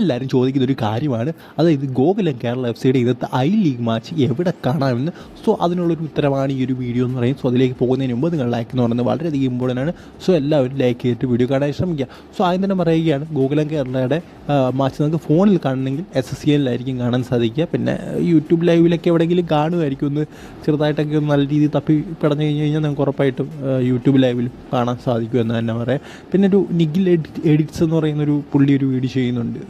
എല്ലാവരും ചോദിക്കുന്ന ഒരു കാര്യമാണ്. അതായത് ഗോകുലം കേരള എഫ് സിയുടെ ഇന്നത്തെ ഐ ലീഗ് മാച്ച് എവിടെ കാണാമെന്ന്. സോ അതിനുള്ളൊരു ഉത്തരമാണ് ഈ ഒരു വീഡിയോ എന്ന് പറയും സോ അതിലേക്ക് പോകുന്നതിന് മുമ്പ് നിങ്ങൾ ലൈക്ക് എന്ന് പറയുന്നത് വളരെയധികം ഇമ്പോർട്ടന്റ് ആണ്. സോ എല്ലാവരും ലൈക്ക് ചെയ്തിട്ട് വീഡിയോ കാണാൻ ശ്രമിക്കുക. സോ ആദ്യം തന്നെ പറയുകയാണ് ഗോകുലം കേരളയുടെ മാച്ച് നമുക്ക് ഫോണിൽ കാണണമെങ്കിൽ എസ് എസ് സി എല്ലായിരിക്കും കാണാൻ സാധിക്കുക. പിന്നെ യൂട്യൂബ് ലൈവിലൊക്കെ എവിടെയെങ്കിലും കാണുമായിരിക്കും ഒന്ന് ചെറുതായിട്ടൊക്കെ നല്ല രീതിയിൽ തപ്പി പിടഞ്ഞു കഴിഞ്ഞ് കഴിഞ്ഞാൽ നമുക്ക് ഉറപ്പായിട്ടും യൂട്യൂബ് ലൈവിൽ കാണാൻ സാധിക്കും എന്ന് തന്നെ പറയാം. പിന്നെ ഒരു നിഖിൽ എഡിറ്റ് എഡിറ്റ്സ് എന്ന് പറയുന്നൊരു പുള്ളി ഒരു വീഡിയോ ചെയ്യുന്നുണ്ട്.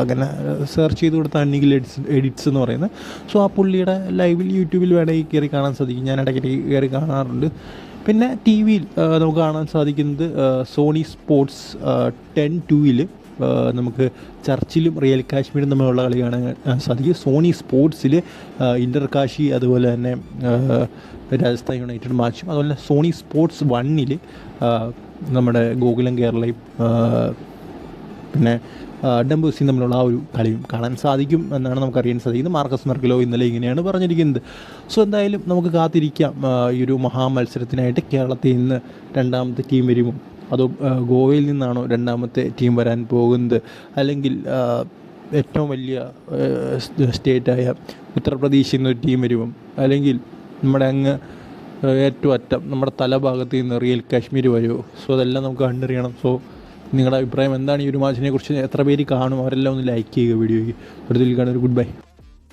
അങ്ങനെ സെർച്ച് ചെയ്ത് കൊടുത്ത നിഖിൽ എഡിറ്റ്സ് എഡിറ്റ്സ് എന്ന് പറയുന്നത്. സോ ആ പുള്ളിയുടെ ലൈവിൽ യൂട്യൂബിൽ വേണമെങ്കിൽ കയറി കാണാൻ സാധിക്കും. ഞാൻ ഇടയ്ക്കിടയ്ക്ക് കയറി കാണാറുണ്ട്. പിന്നെ ടി വിയിൽ നമുക്ക് കാണാൻ സാധിക്കുന്നത് സോണി സ്പോർട്സ് ടെൻ ടൂവിൽ നമുക്ക് ചർച്ചിലും റിയൽ കാശ്മീരും തമ്മിലുള്ള കളി കാണാൻ സാധിക്കും. സോണി സ്പോർട്സിൽ ഇന്റർ കാശി അതുപോലെ തന്നെ രാജസ്ഥാൻ യുണൈറ്റഡ് മാച്ചും അതുപോലെ സോണി സ്പോർട്സ് വണ്ണിൽ നമ്മുടെ ഗോകുലം കേരളയും പിന്നെ ഡംബൂസിയും തമ്മിലുള്ള ആ ഒരു കളിയും കാണാൻ സാധിക്കും എന്നാണ് നമുക്ക് അറിയാൻ സാധിക്കുന്നത് മാർക്കസ് മെർക്കിലോ ഇന്നലെ ഇങ്ങനെയാണ് പറഞ്ഞിരിക്കുന്നത്. സോ എന്തായാലും നമുക്ക് കാത്തിരിക്കാം. ഈ ഒരു മഹാമത്സരത്തിനായിട്ട് കേരളത്തിൽ നിന്ന് രണ്ടാമത്തെ ടീം വരുമോ? അതോ ഗോവയിൽ നിന്നാണോ രണ്ടാമത്തെ ടീം വരാൻ പോകുന്നത്? അല്ലെങ്കിൽ ഏറ്റവും വലിയ സ്റ്റേറ്റായ ഉത്തർപ്രദേശിൽ നിന്ന് ടീം വരുമോ? അല്ലെങ്കിൽ നമ്മുടെ അങ്ങ് ഏറ്റവും അറ്റം നമ്മുടെ തലഭാഗത്ത് നിന്ന് റിയൽ കാശ്മീർ വരുമോ? സോ അതെല്ലാം നമുക്ക് കണ്ടറിയണം. സോ നിങ്ങളുടെ അഭിപ്രായം എന്താണ് ഈ ഒരു മാച്ചിനെ കുറിച്ച് എത്ര പേര് കാണും? അവരെല്ലാം ഒന്ന് ലൈക്ക് ചെയ്യുക വീഡിയോയ്ക്ക് ഒരു കാണാൻ ഒരു ഗുഡ് ബൈ